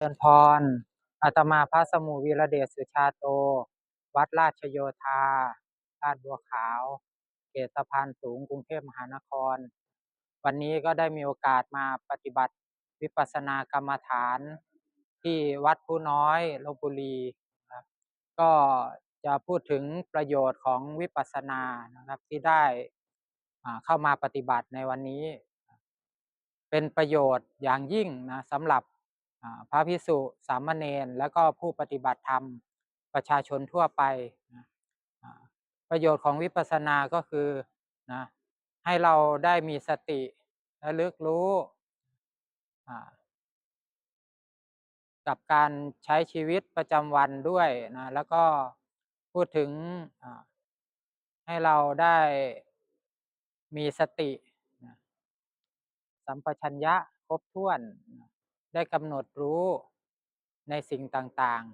เจริญพร อาตมาพระสมุวีระเดชสุชาโต วัดราชโยธาลาดบัวขาว เขตสะพานสูงกรุงเทพมหานคร วันนี้ก็ได้มีโอกาสมาปฏิบัติวิปัสสนากรรมฐาน ที่วัดผู้น้อยลพบุรีนะครับก็จะพูดถึงประโยชน์ของวิปัสสนานะครับที่ได้เข้ามาปฏิบัติในวันนี้ เป็นประโยชน์อย่างยิ่งนะสำหรับ พระภิกษุสามเณรแล้วก็ผู้ปฏิบัติธรรมประชาชนทั่วไปนะประโยชน์ของวิปัสสนาก็คือนะให้เราได้มีสติและลึกรู้กับการใช้ชีวิตประจำวันด้วยนะแล้วก็พูดถึงให้เราได้มีสตินะสัมปชัญญะครบถ้วนนะ ได้กำหนดรู้ในสิ่งต่าง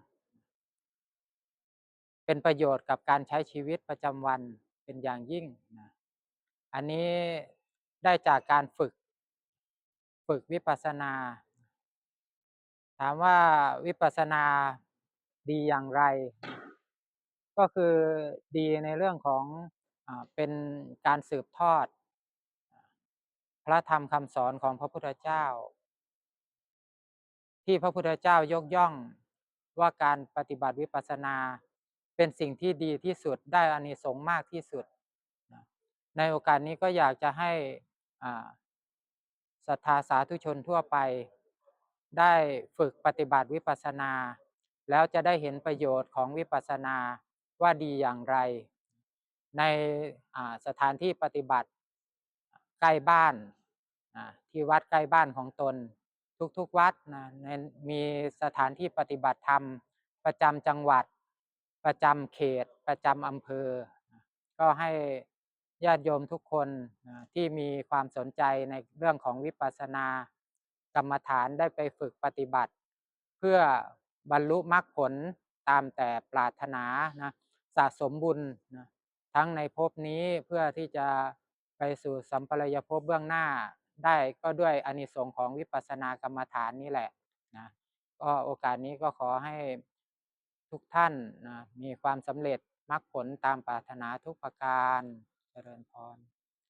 ๆ เป็นประโยชน์กับการใช้ชีวิตประจำวันเป็นอย่างยิ่งนะอันนี้ได้จากการฝึก ฝึกวิปัสสนา ถามว่าวิปัสสนาดีอย่างไร ก็คือดีในเรื่องของอเป็นการสืบทอด พระธรรมคำสอนของพระพุทธเจ้า ที่พระพุทธเจ้ายกย่องว่าการปฏิบัติวิปัสสนา เป็นสิ่งที่ดีที่สุดได้อานิสงส์มากที่สุด ในโอกาสนี้ก็อยากจะให้ศรัทธาสาธุชนทั่วไป ได้ฝึกปฏิบัติวิปัสสนา แล้วจะได้เห็นประโยชน์ของวิปัสสนาว่าดีอย่างไร ในสถานที่ปฏิบัติใกล้บ้านที่วัดใกล้บ้านของตน ทุกๆวัดนะในมีสถานที่ปฏิบัติธรรม ประจำจังหวัด ประจำเขต ประจำอำเภอ ก็ให้ญาติโยมทุกคนที่มีความสนใจในเรื่องของวิปัสสนากรรมฐานได้ไปฝึกปฏิบัติ เพื่อบรรลุมรรคผลตามแต่ปรารถนานะสะสมบุญนะทั้งในภพนี้เพื่อที่จะไปสู่สัมปรายภพเบื้องหน้า ได้ก็ด้วยอานิสงส์ของวิปัสสนากรรมฐานนี่แหละนะก็โอกาสนี้ก็ขอให้ทุกท่านนะมีความสำเร็จมรรคผลตามปรารถนาทุกประการเจริญพร